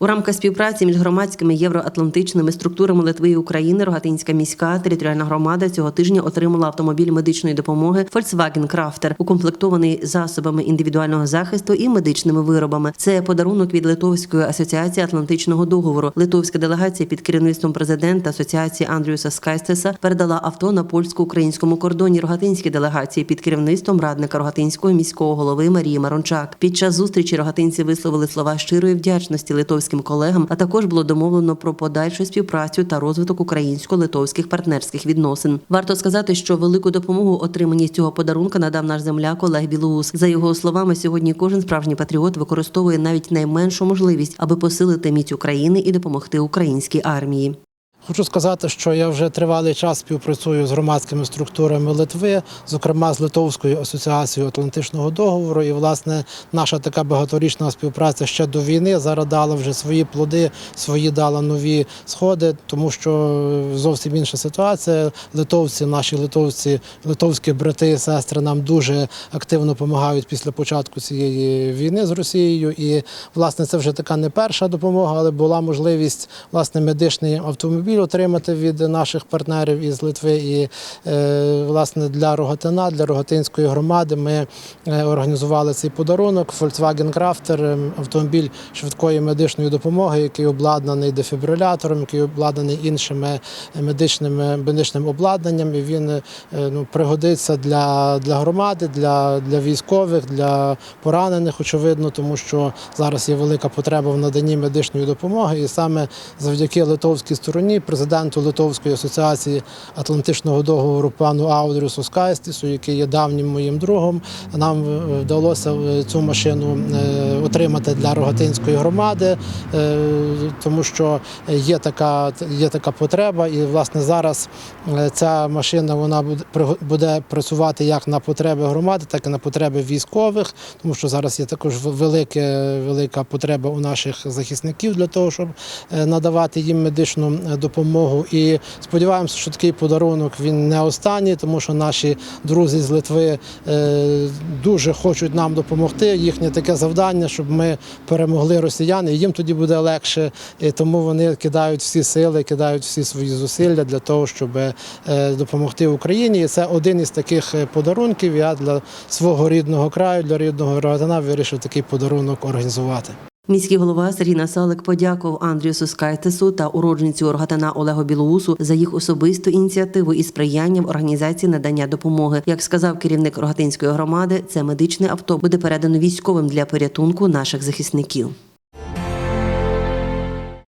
У рамках співпраці між громадськими євроатлантичними структурами Литви і України Рогатинська міська територіальна громада цього тижня отримала автомобіль медичної допомоги Volkswagen Crafter, укомплектований засобами індивідуального захисту і медичними виробами. Це подарунок від Литовської асоціації Атлантичного договору. Литовська делегація під керівництвом президента асоціації Андрюса Скайстеса передала авто на польсько-українському кордоні Рогатинській делегації під керівництвом радника Рогатинського міського голови Марії Марончак. Під час зустрічі рогатинці висловили слова щирої вдячності литовським колегам, а також було домовлено про подальшу співпрацю та розвиток українсько-литовських партнерських відносин. Варто сказати, що велику допомогу отримані з цього подарунка надав наш земляк Олег Білоус. За його словами, сьогодні кожен справжній патріот використовує навіть найменшу можливість, аби посилити міць України і допомогти українській армії. Хочу сказати, що я вже тривалий час співпрацюю з громадськими структурами Литви, зокрема з Литовською асоціацією Атлантичного договору. І, власне, наша така багаторічна співпраця ще до війни зараз дала вже свої плоди, свої дала нові сходи, тому що зовсім інша ситуація. Литовці, наші литовці, литовські брати і сестри нам дуже активно допомагають після початку цієї війни з Росією. І власне це вже така не перша допомога, але була можливість власне медичний автомобіль отримати від наших партнерів із Литви. І е, власне для Рогатина, для Рогатинської громади ми е, організували цей подарунок. Volkswagen Crafter, е, автомобіль швидкої медичної допомоги, який обладнаний дефібрилятором, який обладнаний іншими медичними медичним обладнанням. І він е, ну, пригодиться для, для громади, для, для військових, для поранених, очевидно, тому що зараз є велика потреба в наданні медичної допомоги. І саме завдяки литовській стороні, президенту Литовської асоціації Атлантичного договору пану Аудрюсу Скайстісу, який є давнім моїм другом, нам е, вдалося е, цю машину е, отримати для Рогатинської громади, тому що є така, є така потреба, і власне зараз ця машина вона буде працювати як на потреби громади, так і на потреби військових, тому що зараз є також велике, велика потреба у наших захисників для того, щоб надавати їм медичну е, допомогу. І сподіваємося, що такий подарунок він не останній, тому що наші друзі з Литви е, дуже хочуть нам допомогти. Їхнє таке завдання, щоб ми перемогли росіян, і їм тоді буде легше. І тому вони кидають всі сили, кидають всі свої зусилля для того, щоб е, допомогти Україні. І це один із таких е, подарунків. Я для свого рідного краю, для рідного Рогатина вирішив такий подарунок організувати. Міський голова Сергій Насалик подякував Андрію Сускайтесу та уродженцю Оргатана Олегу Білоусу за їх особисту ініціативу і сприяння в організації надання допомоги. Як сказав керівник Рогатинської громади, це медичне авто буде передано військовим для порятунку наших захисників.